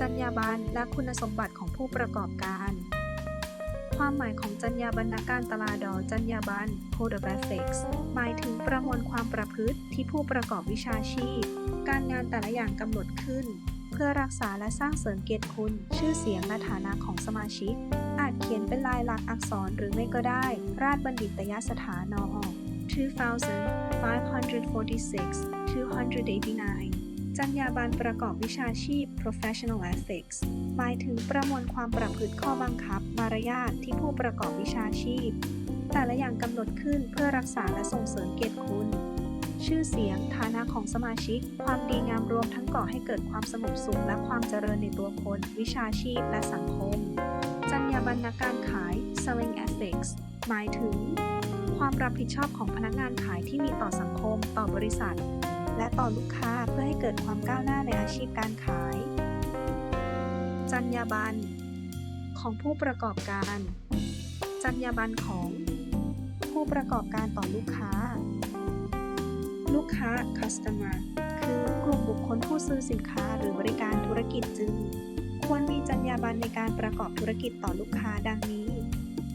จรรยาบรรณและคุณสมบัติของผู้ประกอบการ ความหมายของจรรยาบรรณการตลาดอจรรยาบรรณ Code of Ethics หมายถึงประมวลความประพฤติที่ผู้ประกอบวิชาชีพ การงานแต่ละอย่างกำหนดขึ้น เพื่อรักษาและสร้างเสริมเกียรติคุณ ชื่อเสียงและฐานะของสมาชิก อาจเขียนเป็นลายลักษณ์อักษรหรือไม่ก็ได้ ราชบัณฑิตยสถานอ2546 289 จรรยาบรรณประกอบวิชาชีพ professional ethics หมายถึงประมวลความประพฤติข้อบังคับ มารยาทที่ผู้ประกอบวิชาชีพ แต่ละอย่างกำหนดขึ้นเพื่อรักษาและส่งเสริมเกียรติคุณ ชื่อเสียง ฐานะของสมาชิก ความดีงามรวมทั้งก่อให้เกิดความสงบสุขและความเจริญในตัวคน วิชาชีพและสังคม จรรยาบรรณการขาย selling ethics หมายถึง ความรับผิดชอบของพนักงานขายที่มีต่อสังคม ต่อบริษัท และต่อลูกค้าเพื่อให้เกิดความก้าวหน้าในอาชีพการขาย จรรยาบรรณของผู้ประกอบการ จรรยาบรรณของ ผู้ประกอบการต่อลูกค้า ลูกค้า customer คือกลุ่มบุคคลผู้ซื้อสินค้าหรือบริการธุรกิจจึง ควรมีจรรยาบรรณในการประกอบธุรกิจต่อลูกค้าดังนี้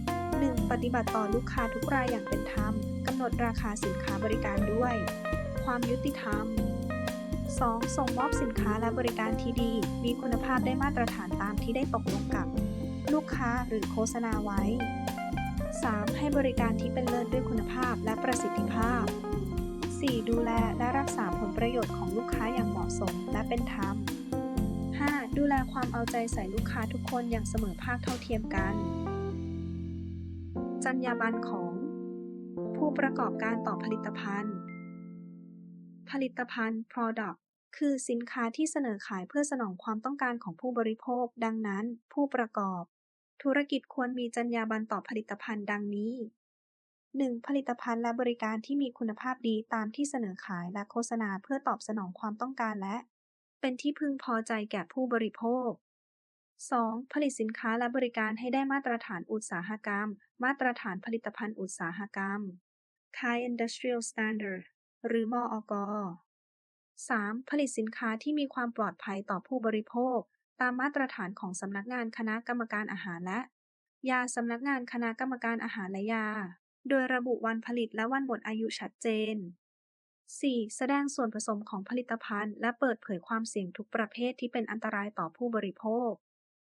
1. ปฏิบัติต่อลูกค้าทุกรายอย่างเป็นธรรมกำหนดราคาสินค้าบริการด้วย ความยุติธรรม 2. ส่งมอบสินค้าและบริการที่ดี มีคุณภาพได้มาตรฐานตามที่ได้ตกลงกับ ลูกค้าหรือโฆษณาไว้ 3. ให้บริการที่เป็นเลิศด้วยคุณภาพและประสิทธิภาพ 4. ดูแลและรักษาผลประโยชน์ของลูกค้าอย่างเหมาะสมและเป็นธรรม 5. ดูแลความเอาใจใส่ลูกค้าทุกคนอย่างเสมอภาคเท่าเทียมกัน จรรยาบรรณของ ผู้ประกอบการต่อผลิตภัณฑ์ ผลิตภัณฑ์ product คือสินค้าที่เสนอขายเพื่อสนองความต้องการของผู้บริโภค ดังนั้น ผู้ประกอบ ธุรกิจควรมีจรรยาบรรณต่อผลิตภัณฑ์ดังนี้ 1. ผลิตภัณฑ์และบริการที่มีคุณภาพดีตามที่เสนอขายและโฆษณาเพื่อตอบสนองความต้องการและ เป็นที่พึงพอใจแก่ผู้บริโภค 2. ผลิตสินค้าและบริการให้ได้มาตรฐานอุตสาหกรรม มาตรฐานผลิตภัณฑ์อุตสาหกรรม Thai Industrial Standard หรือมอก 3. ผลิตสินค้าที่มีความปลอดภัยต่อผู้บริโภค ตามมาตรฐานของสำนักงานคณะกรรมการอาหารและ ยาสำนักงานคณะกรรมการอาหารและยา โดยระบุวันผลิตและวันหมดอายุชัดเจน 4. แสดงส่วนผสมของผลิตภัณฑ์และเปิดเผยความเสี่ยงทุกประเภทที่เป็นอันตรายต่อผู้บริโภค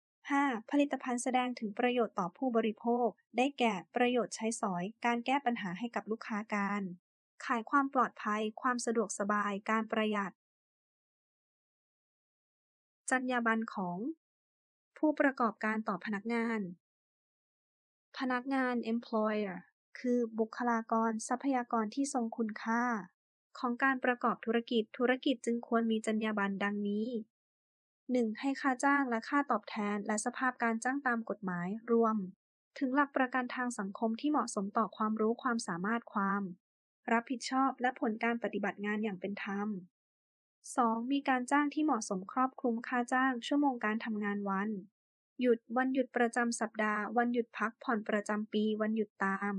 5. ผลิตภัณฑ์แสดงถึงประโยชน์ต่อผู้บริโภค ได้แก่ ประโยชน์ใช้สอย การแก้ปัญหาให้กับลูกค้าการ ขายความปลอดภัย ความสะดวกสบาย การประหยัด จรรยาบรรณของ ผู้ประกอบการต่อพนักงาน พนักงาน employer คือบุคลากรทรัพยากรที่ทรงคุณค่า ของการประกอบธุรกิจ ธุรกิจจึงควรมีจรรยาบรรณดังนี้ 1. ให้ค่าจ้างและค่าตอบแทนและสภาพการจ้างตามกฎหมายรวม ถึงหลักประกันทางสังคมที่เหมาะสมต่อความรู้ความสามารถความ รับผิดชอบและผลการปฏิบัติงานอย่างเป็นธรรม 2. มีการจ้างที่เหมาะสมครอบคลุมค่าจ้าง ชั่วโมงการทำงานวัน หยุดวันหยุดประจำสัปดาห์ วันหยุดพักผ่อนประจำปี วันหยุดตาม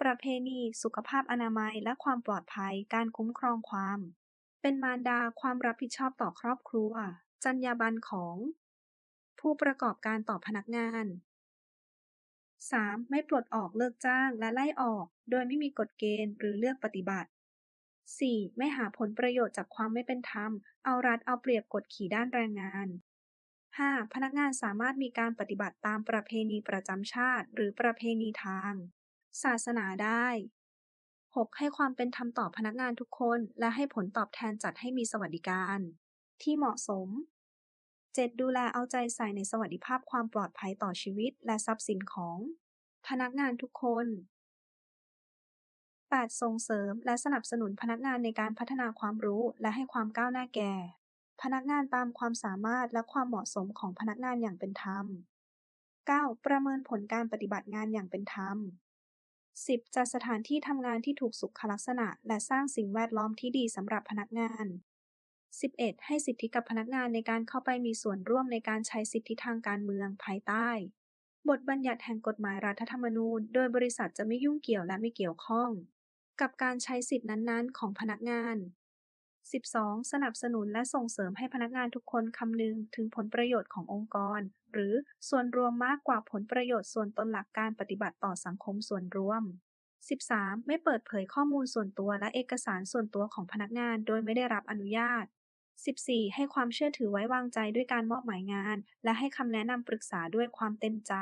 ประเพณี สุขภาพอนามัยและความปลอดภัย การคุ้มครองความ เป็นมารดาความรับผิดชอบต่อครอบครัว จรรยาบรรณของ ผู้ประกอบการต่อพนักงาน 3. ไม่ปลดออกเลิกจ้างและไล่ออก โดยไม่มีกฎเกณฑ์หรือเลือกปฏิบัติ 4. ไม่หาผลประโยชน์จากความไม่เป็นธรรม เอารัดเอาเปรียบกดขี่ด้านแรงงาน 5. พนักงานสามารถมีการปฏิบัติตามประเพณีประจำชาติ หรือประเพณีทาง ศาสนาได้ 6. ให้ความเป็นธรรมต่อพนักงานทุกคน และให้ผลตอบแทนจัดให้มีสวัสดิการ ที่เหมาะสม 7. ดูแลเอาใจใส่ในสวัสดิภาพความปลอดภัยต่อชีวิต และทรัพย์สินของ พนักงานทุกคน 8. ส่งเสริมและสนับสนุนพนักงานในการพัฒนาความรู้และให้ความก้าวหน้าแก่ พนักงานตามความสามารถและความเหมาะสมของพนักงานอย่างเป็นธรรม 9. ประเมินผลการปฏิบัติงานอย่างเป็นธรรม 10. จัดสถานที่ทำงานที่ถูกสุขลักษณะ และสร้างสิ่งแวดล้อมที่ดีสำหรับพนักงาน 11. ให้สิทธิกับพนักงานในการเข้าไปมีส่วนร่วมในการใช้สิทธิทางการเมืองภายใต้ บทบัญญัติแห่งกฎหมายรัฐธรรมนูญ โดยบริษัทจะไม่ยุ่งเกี่ยวและไม่เกี่ยวข้อง กับการใช้สิทธินั้นๆ ของพนักงาน 12. สนับสนุนและส่งเสริมให้พนักงานทุกคนคำนึงถึงผลประโยชน์ขององค์กร หรือส่วนรวมมากกว่าผลประโยชน์ส่วนตนหลักการปฏิบัติต่อสังคมส่วนรวม 13. ไม่เปิดเผยข้อมูลส่วนตัวและเอกสารส่วนตัวของพนักงานโดยไม่ได้รับอนุญาต 14. ให้ความเชื่อถือไว้วางใจด้วยการมอบหมายงาน และให้คำแนะนำปรึกษาด้วยความเต็มใจ